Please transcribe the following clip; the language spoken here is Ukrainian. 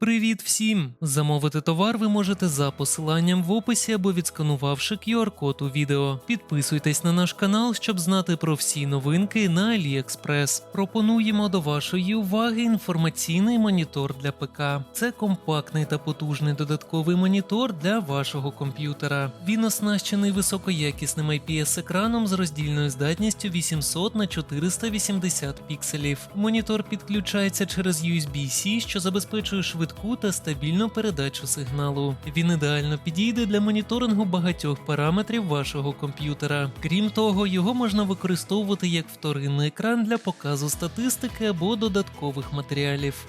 Привіт всім! Замовити товар ви можете за посиланням в описі або відсканувавши QR-код у відео. Підписуйтесь на наш канал, щоб знати про всі новинки на AliExpress. Пропонуємо до вашої уваги інформаційний монітор для ПК. Це компактний та потужний додатковий монітор для вашого комп'ютера. Він оснащений високоякісним IPS-екраном з роздільною здатністю 800 на 480 пікселів. Монітор підключається через USB-C, що забезпечує швидку та стабільну передачу сигналу. Він ідеально підійде для моніторингу багатьох параметрів вашого комп'ютера. Крім того, його можна використовувати як вторинний екран для показу статистики або додаткових матеріалів.